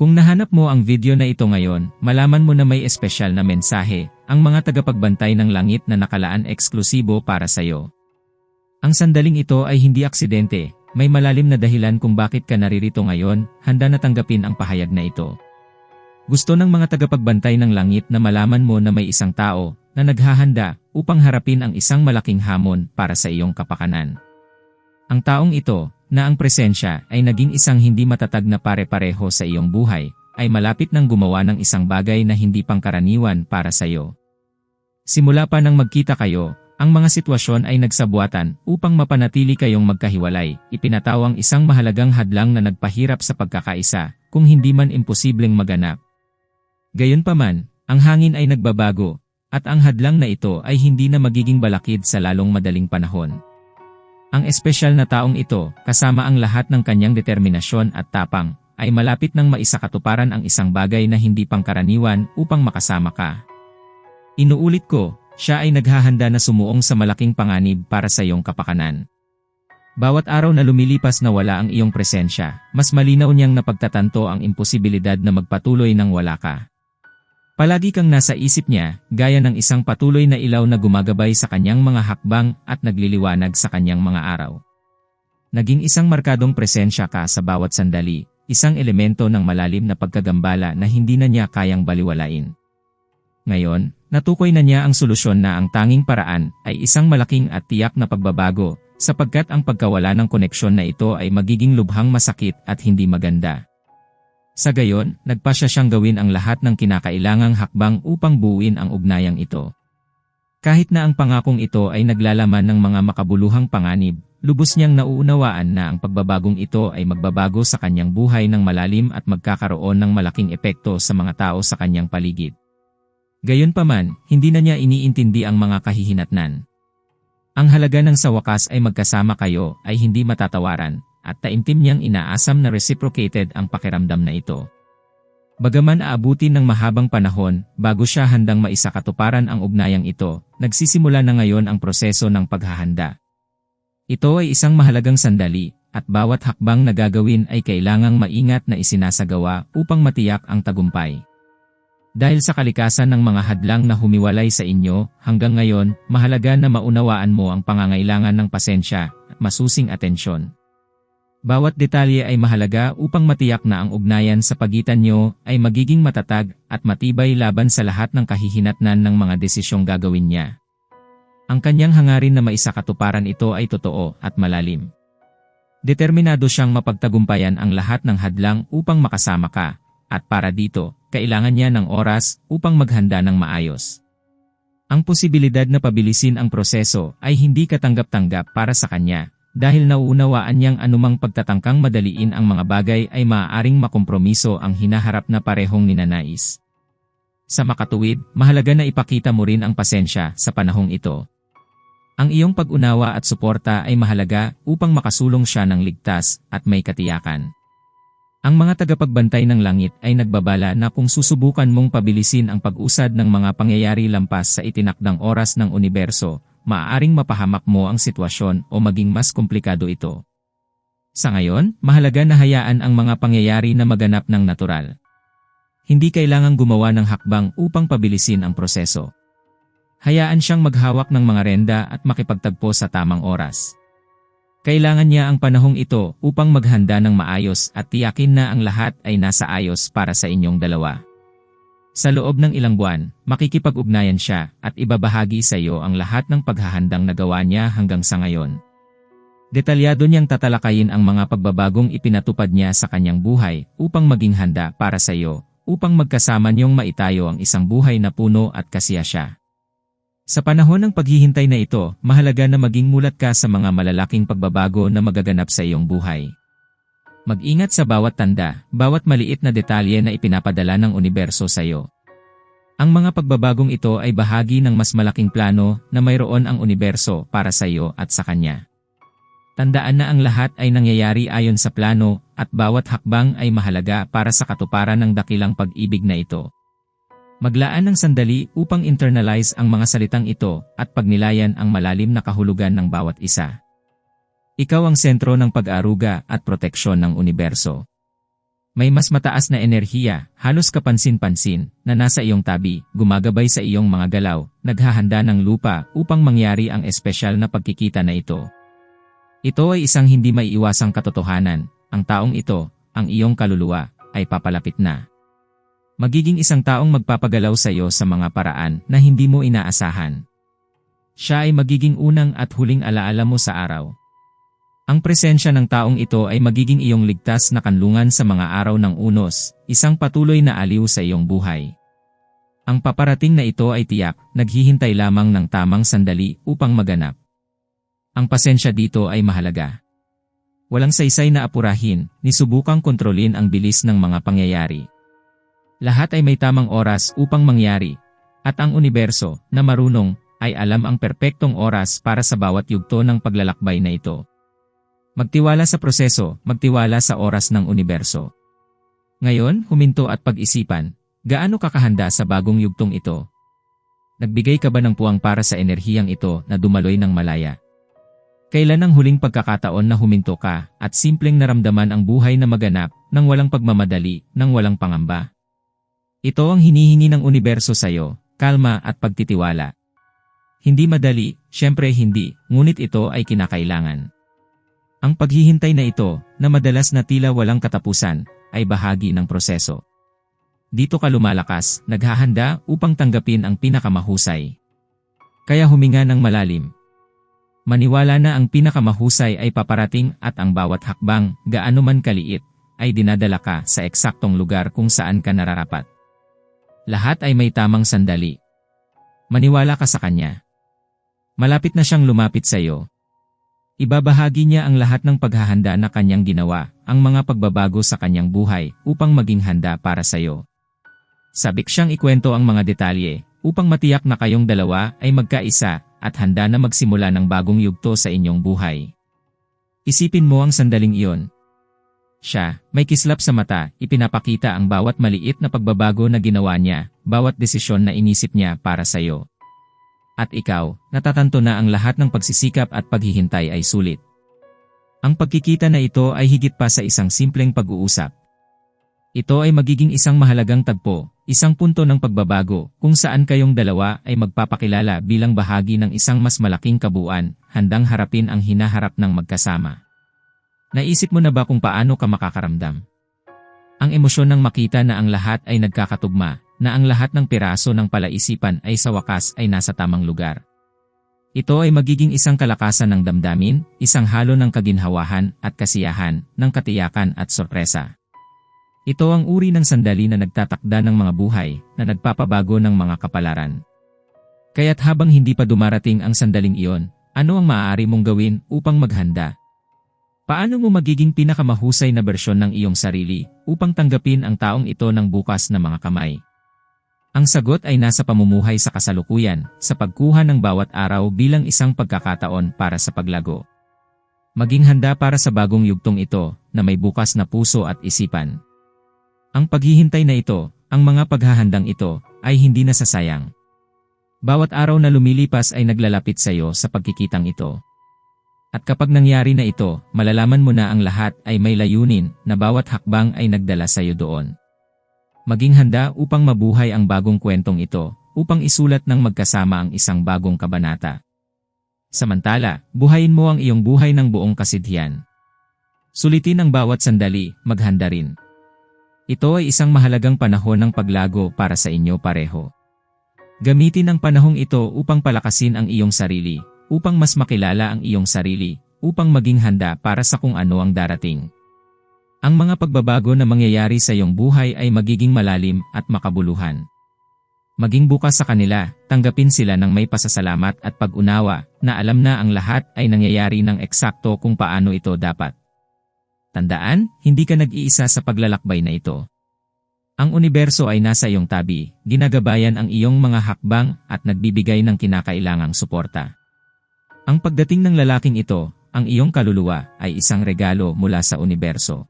Kung nahanap mo ang video na ito ngayon, malaman mo na may espesyal na mensahe, ang mga tagapagbantay ng langit na nakalaan eksklusibo para sa iyo. Ang sandaling ito ay hindi aksidente, may malalim na dahilan kung bakit ka naririto ngayon, handa na tanggapin ang pahayag na ito. Gusto ng mga tagapagbantay ng langit na malaman mo na may isang tao na naghahanda upang harapin ang isang malaking hamon para sa iyong kapakanan. Ang taong ito, na ang presensya ay naging isang hindi matatag na pare-pareho sa iyong buhay, ay malapit nang gumawa ng isang bagay na hindi pangkaraniwan para sa iyo. Simula pa nang magkita kayo, ang mga sitwasyon ay nagsabuatan upang mapanatili kayong magkahiwalay, ipinatawang isang mahalagang hadlang na nagpahirap sa pagkakaisa, kung hindi man imposibleng maganap. Gayunpaman, ang hangin ay nagbabago, at ang hadlang na ito ay hindi na magiging balakid sa lalong madaling panahon. Ang espesyal na taong ito, kasama ang lahat ng kanyang determinasyon at tapang, ay malapit nang maisakatuparan ang isang bagay na hindi pangkaraniwan upang makasama ka. Inuulit ko, siya ay naghahanda na sumuong sa malaking panganib para sa iyong kapakanan. Bawat araw na lumilipas na wala ang iyong presensya, mas malinaw niyang napagtatanto ang imposibilidad na magpatuloy nang wala ka. Palagi kang nasa isip niya, gaya ng isang patuloy na ilaw na gumagabay sa kanyang mga hakbang at nagliliwanag sa kanyang mga araw. Naging isang markadong presensya ka sa bawat sandali, isang elemento ng malalim na pagkagambala na hindi na niya kayang baliwalain. Ngayon, natukoy na niya ang solusyon na ang tanging paraan ay isang malaking at tiyak na pagbabago, sapagkat ang pagkawala ng koneksyon na ito ay magiging lubhang masakit at hindi maganda. Sa gayon, nagpasya siyang gawin ang lahat ng kinakailangang hakbang upang buuin ang ugnayang ito. Kahit na ang pangakong ito ay naglalaman ng mga makabuluhang panganib, lubos niyang nauunawaan na ang pagbabagong ito ay magbabago sa kanyang buhay ng malalim at magkakaroon ng malaking epekto sa mga tao sa kanyang paligid. Gayunpaman, hindi na niya iniintindi ang mga kahihinatnan. Ang halaga ng sa wakas ay magkasama kayo ay hindi matatawaran, at taimtim niyang inaasam na reciprocated ang pakiramdam na ito. Bagaman aabutin ng mahabang panahon bago siya handang maisakatuparan ang ugnayang ito, nagsisimula na ngayon ang proseso ng paghahanda. Ito ay isang mahalagang sandali, at bawat hakbang na gagawin ay kailangang maingat na isinasagawa upang matiyak ang tagumpay. Dahil sa kalikasan ng mga hadlang na humiwalay sa inyo, hanggang ngayon, mahalaga na maunawaan mo ang pangangailangan ng pasensya at masusing atensyon. Bawat detalye ay mahalaga upang matiyak na ang ugnayan sa pagitan nyo ay magiging matatag at matibay laban sa lahat ng kahihinatnan ng mga desisyong gagawin niya. Ang kanyang hangarin na maisakatuparan ito ay totoo at malalim. Determinado siyang mapagtagumpayan ang lahat ng hadlang upang makasama ka, at para dito, kailangan niya ng oras upang maghanda ng maayos. Ang posibilidad na pabilisin ang proseso ay hindi katanggap-tanggap para sa kanya, dahil nauunawaan niyang anumang pagtatangkang madaliin ang mga bagay ay maaaring makompromiso ang hinaharap na parehong ninanais. Sa makatuwid, mahalaga na ipakita mo rin ang pasensya sa panahong ito. Ang iyong pag-unawa at suporta ay mahalaga upang makasulong siya ng ligtas at may katiyakan. Ang mga tagapagbantay ng langit ay nagbabala na kung susubukan mong pabilisin ang pag-usad ng mga pangyayari lampas sa itinakdang oras ng universo, maaaring mapahamak mo ang sitwasyon o maging mas komplikado ito. Sa ngayon, mahalaga na hayaan ang mga pangyayari na maganap ng natural. Hindi kailangang gumawa ng hakbang upang pabilisin ang proseso. Hayaan siyang maghawak ng mga renda at makipagtagpo sa tamang oras. Kailangan niya ang panahong ito upang maghanda ng maayos at tiyakin na ang lahat ay nasa ayos para sa inyong dalawa. Sa loob ng ilang buwan, makikipag-ugnayan siya at ibabahagi sa iyo ang lahat ng paghahandang nagawa niya hanggang sa ngayon. Detalyado niyang tatalakayin ang mga pagbabagong ipinatupad niya sa kanyang buhay upang maging handa para sa iyo, upang magkasama niyong maitayo ang isang buhay na puno at kasiya siya. Sa panahon ng paghihintay na ito, mahalaga na maging mulat ka sa mga malalaking pagbabago na magaganap sa iyong buhay. Mag-ingat sa bawat tanda, bawat maliit na detalye na ipinapadala ng universo sa iyo. Ang mga pagbabagong ito ay bahagi ng mas malaking plano na mayroon ang universo para sa iyo at sa kanya. Tandaan na ang lahat ay nangyayari ayon sa plano at bawat hakbang ay mahalaga para sa katuparan ng dakilang pag-ibig na ito. Maglaan ng sandali upang internalize ang mga salitang ito at pagnilayan ang malalim na kahulugan ng bawat isa. Ikaw ang sentro ng pag-aaruga at proteksyon ng universo. May mas mataas na enerhiya, halos kapansin-pansin, na nasa iyong tabi, gumagabay sa iyong mga galaw, naghahanda ng lupa upang mangyari ang espesyal na pagkikita na ito. Ito ay isang hindi maiiwasang katotohanan, ang taong ito, ang iyong kaluluwa, ay papalapit na. Magiging isang taong magpapagalaw sa iyo sa mga paraan na hindi mo inaasahan. Siya ay magiging unang at huling alaala mo sa araw. Ang presensya ng taong ito ay magiging iyong ligtas na kanlungan sa mga araw ng unos, isang patuloy na aliw sa iyong buhay. Ang paparating na ito ay tiyak, naghihintay lamang ng tamang sandali upang maganap. Ang pasensya dito ay mahalaga. Walang saysay na apurahin, ni subukang kontrolin ang bilis ng mga pangyayari. Lahat ay may tamang oras upang mangyari, at ang universo, na marunong, ay alam ang perpektong oras para sa bawat yugto ng paglalakbay na ito. Magtiwala sa proseso, magtiwala sa oras ng universo. Ngayon, huminto at pag-isipan, gaano kakahanda sa bagong yugtong ito? Nagbigay ka ba ng puwang para sa enerhiyang ito na dumaloy ng malaya? Kailan ang huling pagkakataon na huminto ka at simpleng naramdaman ang buhay na maganap nang walang pagmamadali, nang walang pangamba? Ito ang hinihingi ng universo sa iyo, kalma at pagtitiwala. Hindi madali, syempre hindi, ngunit ito ay kinakailangan. Ang paghihintay na ito, na madalas na tila walang katapusan, ay bahagi ng proseso. Dito ka lumalakas, naghahanda upang tanggapin ang pinakamahusay. Kaya huminga ng malalim. Maniwala na ang pinakamahusay ay paparating at ang bawat hakbang, gaano man kaliit, ay dinadala ka sa eksaktong lugar kung saan ka nararapat. Lahat ay may tamang sandali. Maniwala ka sa Kanya. Malapit na siyang lumapit sa iyo, Ibabahagi niya ang lahat ng paghahanda na kanyang ginawa, ang mga pagbabago sa kanyang buhay, upang maging handa para sa iyo. Sabik siyang ikwento ang mga detalye, upang matiyak na kayong dalawa ay magkaisa at handa na magsimula ng bagong yugto sa inyong buhay. Isipin mo ang sandaling iyon. Siya, may kislap sa mata, ipinapakita ang bawat maliit na pagbabago na ginawa niya, bawat desisyon na inisip niya para sa iyo. At ikaw, natatanto na ang lahat ng pagsisikap at paghihintay ay sulit. Ang pagkikita na ito ay higit pa sa isang simpleng pag-uusap. Ito ay magiging isang mahalagang tagpo, isang punto ng pagbabago kung saan kayong dalawa ay magpapakilala bilang bahagi ng isang mas malaking kabuuan, handang harapin ang hinaharap ng magkasama. Naisip mo na ba kung paano ka makakaramdam? Ang emosyon ng makita na ang lahat ay nagkakatugma, na ang lahat ng piraso ng palaisipan ay sa wakas ay nasa tamang lugar. Ito ay magiging isang kalakasan ng damdamin, isang halo ng kaginhawahan at kasiyahan, ng katiyakan at sorpresa. Ito ang uri ng sandali na nagtatakda ng mga buhay, na nagpapabago ng mga kapalaran. Kaya't habang hindi pa dumarating ang sandaling iyon, ano ang maaari mong gawin upang maghanda? Paano mo magiging pinakamahusay na bersyon ng iyong sarili upang tanggapin ang taong ito ng bukas na mga kamay? Ang sagot ay nasa pamumuhay sa kasalukuyan, sa pagkuha ng bawat araw bilang isang pagkakataon para sa paglago. Maging handa para sa bagong yugtong ito, na may bukas na puso at isipan. Ang paghihintay na ito, ang mga paghahandang ito, ay hindi nasasayang. Bawat araw na lumilipas ay naglalapit sa iyo sa pagkikitang ito. At kapag nangyari na ito, malalaman mo na ang lahat ay may layunin na bawat hakbang ay nagdala sa iyo doon. Maging handa upang mabuhay ang bagong kwentong ito, upang isulat ng magkasama ang isang bagong kabanata. Samantala, buhayin mo ang iyong buhay ng buong kasidhiyan. Sulitin ang bawat sandali, maghanda rin. Ito ay isang mahalagang panahon ng paglago para sa inyo pareho. Gamitin ang panahong ito upang palakasin ang iyong sarili, upang mas makilala ang iyong sarili, upang maging handa para sa kung ano ang darating. Ang mga pagbabago na mangyayari sa iyong buhay ay magiging malalim at makabuluhan. Maging bukas sa kanila, tanggapin sila ng may pasasalamat at pag-unawa na alam na ang lahat ay nangyayari ng eksakto kung paano ito dapat. Tandaan, hindi ka nag-iisa sa paglalakbay na ito. Ang universo ay nasa iyong tabi, ginagabayan ang iyong mga hakbang at nagbibigay ng kinakailangang suporta. Ang pagdating ng lalaking ito, ang iyong kaluluwa, ay isang regalo mula sa universo.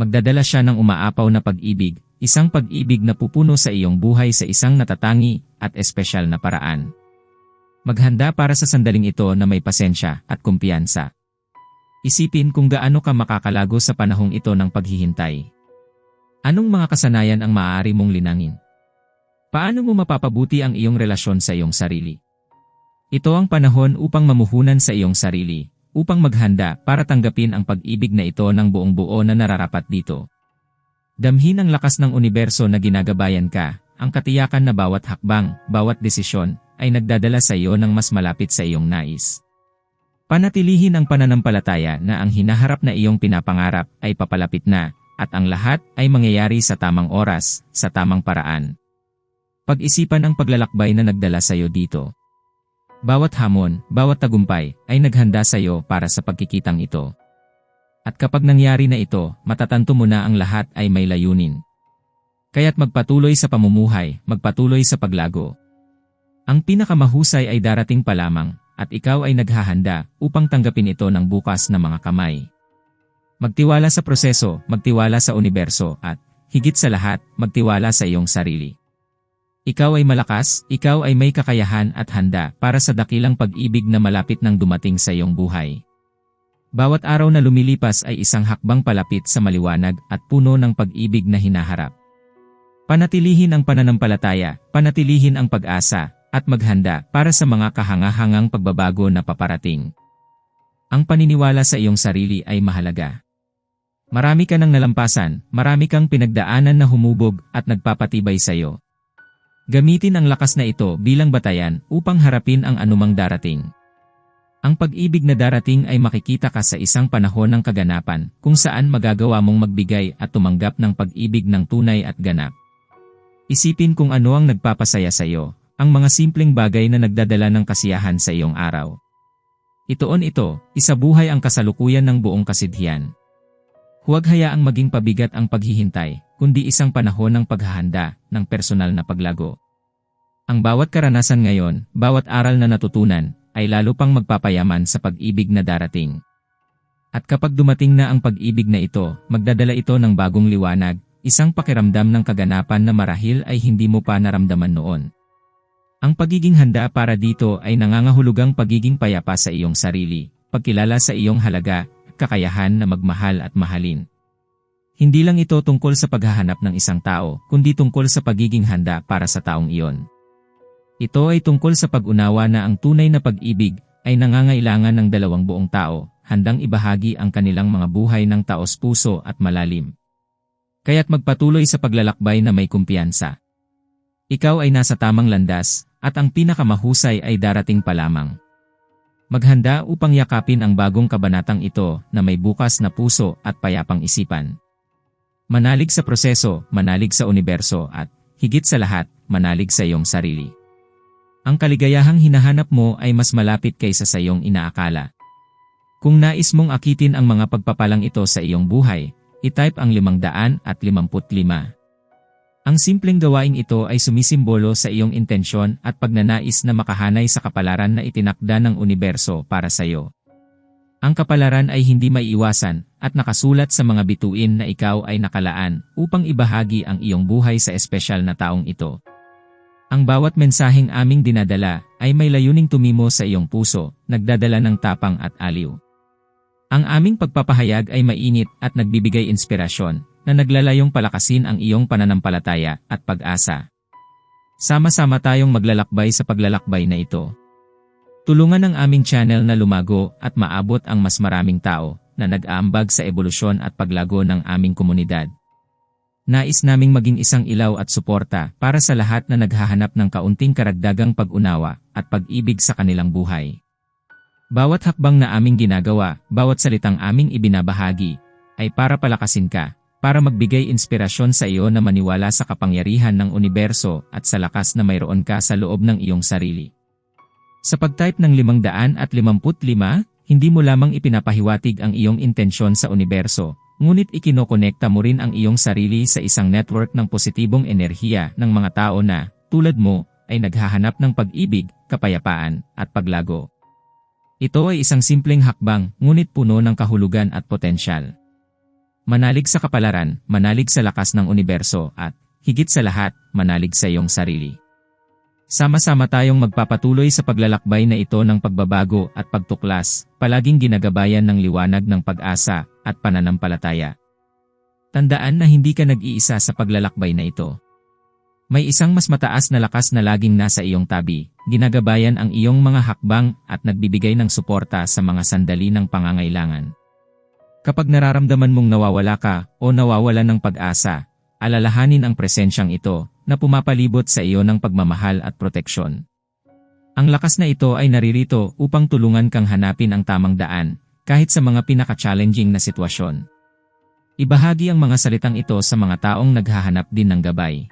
Magdadala siya ng umaapaw na pag-ibig, isang pag-ibig na pupuno sa iyong buhay sa isang natatangi at espesyal na paraan. Maghanda para sa sandaling ito na may pasensya at kumpiyansa. Isipin kung gaano ka makakalago sa panahong ito ng paghihintay. Anong mga kasanayan ang maaari mong linangin? Paano mo mapapabuti ang iyong relasyon sa iyong sarili? Ito ang panahon upang mamuhunan sa iyong sarili, upang maghanda para tanggapin ang pag-ibig na ito ng buong buo na nararapat dito. Damhin ang lakas ng universo na ginagabayan ka, ang katiyakan na bawat hakbang, bawat desisyon, ay nagdadala sa iyo ng mas malapit sa iyong nais. Panatilihin ang pananampalataya na ang hinaharap na iyong pinapangarap ay papalapit na, at ang lahat ay mangyayari sa tamang oras, sa tamang paraan. Pag-isipan ang paglalakbay na nagdala sa iyo dito. Bawat hamon, bawat tagumpay, ay naghanda sa iyo para sa pagkikitang ito. At kapag nangyari na ito, matatanto mo na ang lahat ay may layunin. Kaya't magpatuloy sa pamumuhay, magpatuloy sa paglago. Ang pinakamahusay ay darating pa lamang, at ikaw ay naghahanda upang tanggapin ito ng bukas na mga kamay. Magtiwala sa proseso, magtiwala sa universo at, higit sa lahat, magtiwala sa iyong sarili. Ikaw ay malakas, ikaw ay may kakayahan at handa para sa dakilang pag-ibig na malapit nang dumating sa iyong buhay. Bawat araw na lumilipas ay isang hakbang palapit sa maliwanag at puno ng pag-ibig na hinaharap. Panatilihin ang pananampalataya, panatilihin ang pag-asa, at maghanda para sa mga kahangahangang pagbabago na paparating. Ang paniniwala sa iyong sarili ay mahalaga. Marami ka nang nalampasan, marami kang pinagdaanan na humubog at nagpapatibay sa iyo. Gamitin ang lakas na ito bilang batayan upang harapin ang anumang darating. Ang pag-ibig na darating ay makikita ka sa isang panahon ng kaganapan kung saan magagawa mong magbigay at tumanggap ng pag-ibig ng tunay at ganap. Isipin kung ano ang nagpapasaya sa iyo ang mga simpleng bagay na nagdadala ng kasiyahan sa iyong araw. Itoon ito, isabuhay ang kasalukuyan ng buong kasidhiyan. Huwag hayaang maging pabigat ang paghihintay, kundi isang panahon ng paghahanda ng personal na paglago. Ang bawat karanasan ngayon, bawat aral na natutunan, ay lalo pang magpapayaman sa pag-ibig na darating. At kapag dumating na ang pag-ibig na ito, magdadala ito ng bagong liwanag, isang pakiramdam ng kaganapan na marahil ay hindi mo pa naramdaman noon. Ang pagiging handa para dito ay nangangahulugang pagiging payapa sa iyong sarili, pagkilala sa iyong halaga, kakayahan na magmahal at mahalin. Hindi lang ito tungkol sa paghahanap ng isang tao, kundi tungkol sa pagiging handa para sa taong iyon. Ito ay tungkol sa pag-unawa na ang tunay na pag-ibig ay nangangailangan ng dalawang buong tao, handang ibahagi ang kanilang mga buhay ng taos puso at malalim. Kaya't magpatuloy sa paglalakbay na may kumpiyansa. Ikaw ay nasa tamang landas, at ang pinakamahusay ay darating pa lamang. Maghanda upang yakapin ang bagong kabanatang ito na may bukas na puso at payapang isipan. Manalig sa proseso, manalig sa universo at, higit sa lahat, manalig sa iyong sarili. Ang kaligayahang hinahanap mo ay mas malapit kaysa sa iyong inaakala. Kung nais mong akitin ang mga pagpapalang ito sa iyong buhay, itype ang 555. Ang simpleng gawaing ito ay sumisimbolo sa iyong intensyon at pagnanais na makahanay sa kapalaran na itinakda ng universo para sa iyo. Ang kapalaran ay hindi maiiwasan at nakasulat sa mga bituin na ikaw ay nakalaan upang ibahagi ang iyong buhay sa espesyal na taong ito. Ang bawat mensaheng aming dinadala ay may layuning tumimo sa iyong puso, nagdadala ng tapang at aliw. Ang aming pagpapahayag ay mainit at nagbibigay inspirasyon, na naglalayong palakasin ang iyong pananampalataya at pag-asa. Sama-sama tayong maglalakbay sa paglalakbay na ito. Tulungan ang aming channel na lumago at maabot ang mas maraming tao na nag-aambag sa ebolusyon at paglago ng aming komunidad. Nais naming maging isang ilaw at suporta para sa lahat na naghahanap ng kaunting karagdagang pag-unawa at pag-ibig sa kanilang buhay. Bawat hakbang na aming ginagawa, bawat salitang aming ibinabahagi, ay para palakasin ka, para magbigay inspirasyon sa iyo na maniwala sa kapangyarihan ng universo at sa lakas na mayroon ka sa loob ng iyong sarili. Sa pag-type ng 555, hindi mo lamang ipinapahiwatig ang iyong intensyon sa universo, ngunit ikinokonekta mo rin ang iyong sarili sa isang network ng positibong enerhiya ng mga tao na, tulad mo, ay naghahanap ng pag-ibig, kapayapaan, at paglago. Ito ay isang simpleng hakbang, ngunit puno ng kahulugan at potensyal. Manalig sa kapalaran, manalig sa lakas ng universo at, higit sa lahat, manalig sa iyong sarili. Sama-sama tayong magpapatuloy sa paglalakbay na ito ng pagbabago at pagtuklas, palaging ginagabayan ng liwanag ng pag-asa at pananampalataya. Tandaan na hindi ka nag-iisa sa paglalakbay na ito. May isang mas mataas na lakas na laging nasa iyong tabi, ginagabayan ang iyong mga hakbang at nagbibigay ng suporta sa mga sandali ng pangangailangan. Kapag nararamdaman mong nawawala ka o nawawala ng pag-asa, alalahanin ang presensyang ito na pumapalibot sa iyo ng pagmamahal at proteksyon. Ang lakas na ito ay naririto upang tulungan kang hanapin ang tamang daan, kahit sa mga pinaka-challenging na sitwasyon. Ibahagi ang mga salitang ito sa mga taong naghahanap din ng gabay.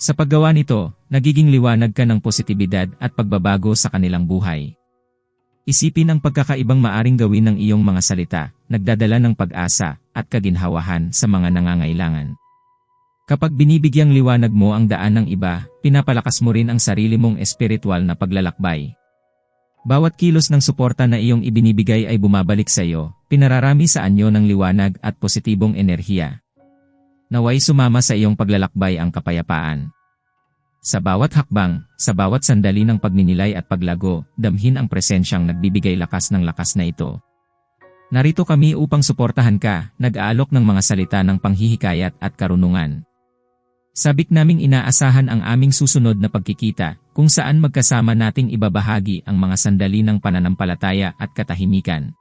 Sa paggawa nito, nagiging liwanag ka ng positibidad at pagbabago sa kanilang buhay. Isipin ang pagkakaibang maaring gawin ng iyong mga salita, nagdadala ng pag-asa at kaginhawahan sa mga nangangailangan. Kapag binibigyang liwanag mo ang daan ng iba, pinapalakas mo rin ang sarili mong espiritual na paglalakbay. Bawat kilos ng suporta na iyong ibinibigay ay bumabalik sa iyo, pinararami sa anyo ng liwanag at positibong enerhiya. Naway sumama sa iyong paglalakbay ang kapayapaan. Sa bawat hakbang, sa bawat sandali ng pagninilay at paglago, damhin ang presensyang nagbibigay lakas ng lakas na ito. Narito kami upang suportahan ka, nag-aalok ng mga salita ng panghihikayat at karunungan. Sabik naming inaasahan ang aming susunod na pagkikita, kung saan magkasama nating ibabahagi ang mga sandali ng pananampalataya at katahimikan.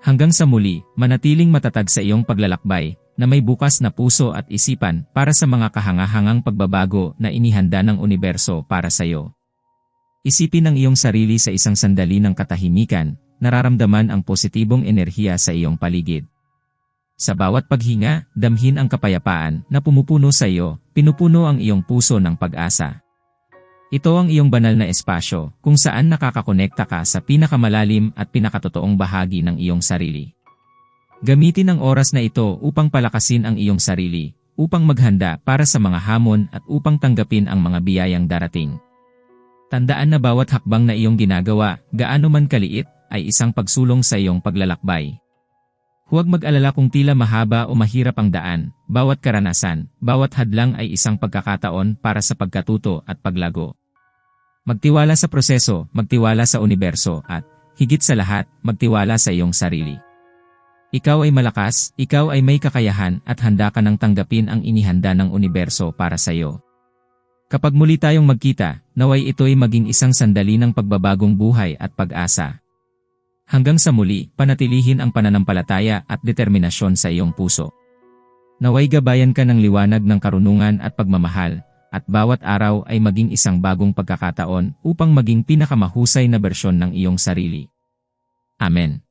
Hanggang sa muli, manatiling matatag sa iyong paglalakbay, na may bukas na puso at isipan para sa mga kahangahangang pagbabago na inihanda ng universo para sa iyo. Isipin ang iyong sarili sa isang sandali ng katahimikan, nararamdaman ang positibong enerhiya sa iyong paligid. Sa bawat paghinga, damhin ang kapayapaan na pumupuno sa iyo, pinupuno ang iyong puso ng pag-asa. Ito ang iyong banal na espasyo kung saan nakakakonekta ka sa pinakamalalim at pinakatotoong bahagi ng iyong sarili. Gamitin ang oras na ito upang palakasin ang iyong sarili, upang maghanda para sa mga hamon at upang tanggapin ang mga biyayang darating. Tandaan na bawat hakbang na iyong ginagawa, gaano man kaliit, ay isang pagsulong sa iyong paglalakbay. Huwag mag-alala kung tila mahaba o mahirap ang daan, bawat karanasan, bawat hadlang ay isang pagkakataon para sa pagkatuto at paglago. Magtiwala sa proseso, magtiwala sa universo at, higit sa lahat, magtiwala sa iyong sarili. Ikaw ay malakas, ikaw ay may kakayahan at handa ka nang tanggapin ang inihanda ng universo para sa iyo. Kapag muli tayong magkita, naway ito'y maging isang sandali ng pagbabagong buhay at pag-asa. Hanggang sa muli, panatilihin ang pananampalataya at determinasyon sa iyong puso. Naway gabayan ka ng liwanag ng karunungan at pagmamahal, at bawat araw ay maging isang bagong pagkakataon upang maging pinakamahusay na bersyon ng iyong sarili. Amen.